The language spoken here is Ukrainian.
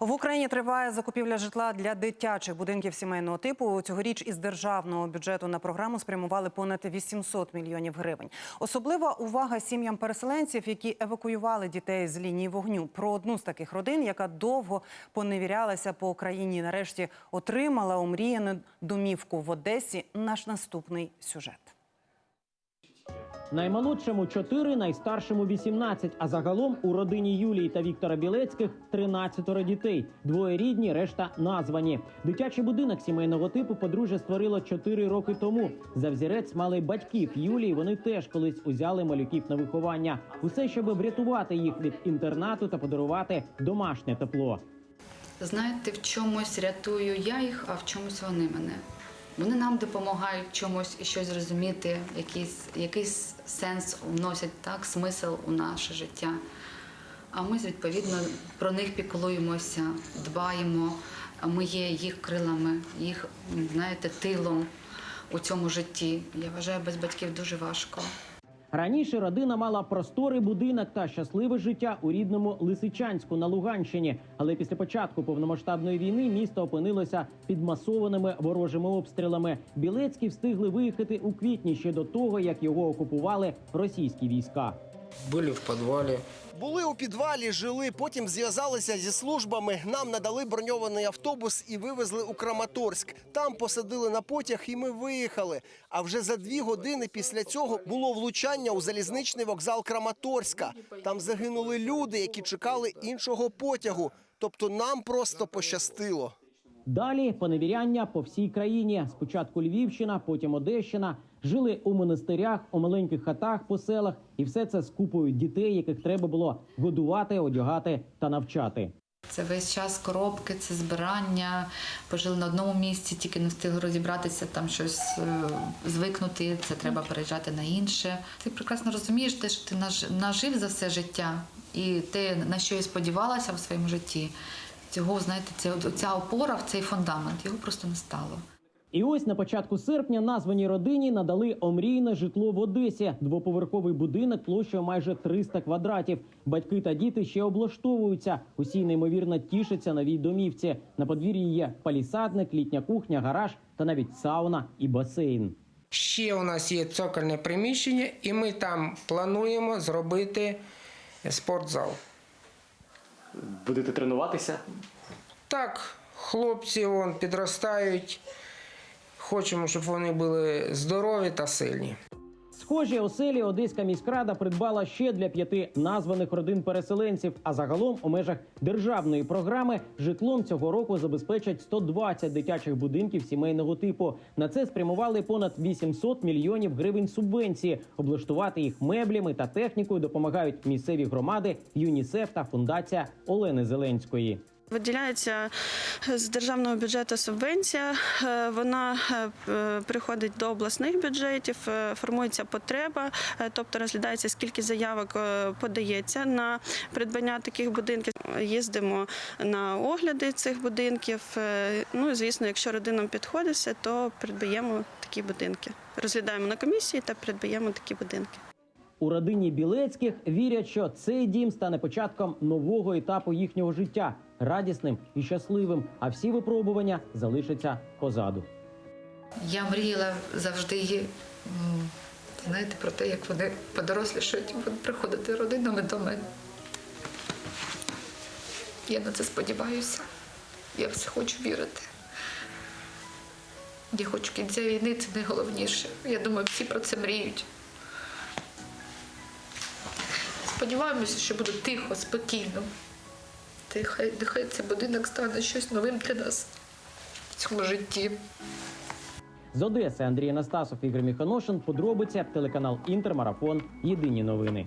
В Україні триває закупівля житла для дитячих будинків сімейного типу. Цьогоріч із державного бюджету на програму спрямували понад 800 мільйонів гривень. Особлива увага сім'ям переселенців, які евакуювали дітей з лінії вогню. Про одну з таких родин, яка довго поневірялася по Україні, нарешті отримала омріяну домівку в Одесі. Наш наступний сюжет. Наймолодшому 4, найстаршому 18, а загалом у родині Юлії та Віктора Білецьких 13 дітей. Двоє рідні, решта названі. Дитячий будинок сімейного типу подружжя створило 4 роки тому. За взірець мали батьків Юлії. Вони теж колись узяли малюків на виховання. Усе, щоб врятувати їх від інтернату та подарувати домашнє тепло. Знаєте, в чомусь рятую я їх, а в чомусь вони мене. Вони нам допомагають чомусь і щось зрозуміти, якийсь, якийсь сенс вносять так, смисл у наше життя. А ми, відповідно, про них піклуємося, дбаємо. Ми є їх крилами, їх, знаєте, тилом у цьому житті. Я вважаю, без батьків дуже важко. Раніше родина мала просторий будинок та щасливе життя у рідному Лисичанську на Луганщині. Але після початку повномасштабної війни місто опинилося під масованими ворожими обстрілами. Білецькі встигли виїхати у квітні ще до того, як його окупували російські війська. Были в подвале. Були у підвалі, жили, потім зв'язалися зі службами. Нам надали броньований автобус і вивезли у Краматорськ. Там посадили на потяг, і ми виїхали. А вже за дві години після цього було влучання у залізничний вокзал Краматорська. Там загинули люди, які чекали іншого потягу. Тобто нам просто пощастило. Далі поневіряння по всій країні. Спочатку Львівщина, потім Одещина. Жили у монастирях, у маленьких хатах по селах, і все це з купою дітей, яких треба було годувати, одягати та навчати. Це весь час коробки, це збирання. Пожили на одному місці, тільки не встигли розібратися, там щось е, звикнути. Це треба переїжджати на інше. Ти прекрасно розумієш, те, що ти нажив за все життя, і те, на що я сподівалася в своєму житті. Цього, знаєте, ця опора в цей фундамент його просто не стало. І ось на початку серпня названій родині надали омрійне житло в Одесі. Двоповерховий будинок площею майже 300 квадратів. Батьки та діти ще облаштовуються. Усі неймовірно тішаться новій домівці. На подвір'ї є палісадник, літня кухня, гараж та навіть сауна і басейн. Ще у нас є цокольне приміщення, і ми там плануємо зробити спортзал. Будете тренуватися? Так, хлопці вон підростають. Хочемо, щоб вони були здорові та сильні. Схожі оселі Одеська міськрада придбала ще для п'яти названих родин переселенців. А загалом у межах державної програми житлом цього року забезпечать 120 дитячих будинків сімейного типу. На це спрямували понад 800 мільйонів гривень субвенції. Облаштувати їх меблями та технікою допомагають місцеві громади, ЮНІСЕФ та фундація Олени Зеленської. Виділяється з державного бюджету субвенція. Е, Вона е, приходить до обласних бюджетів, е, формується потреба, тобто розглядається, скільки заявок подається на придбання таких будинків. Їздимо на огляди цих будинків. Ну і звісно, якщо родинам підходить все, то придбаємо такі будинки. Розглядаємо на комісії та придбаємо такі будинки. У родині Білецьких вірять, що цей дім стане початком нового етапу їхнього життя, радісним і щасливим. А всі випробування залишаться позаду. Я мріяла завжди, знаєте, про те, як вони подорослішають, будуть приходити родинами до мене. Я на це сподіваюся. Я все хочу вірити. Я хочу кінця війни, це найголовніше. Я думаю, всі про це мріють. Сподіваємося, що буде тихо, спокійно. Та й хай, нехай цей будинок стане щось новим для нас в цьому житті. З Одеси Андрій Анастасов, Ігор Міхоношин. Подробиця телеканал Інтермарафон. Єдині новини.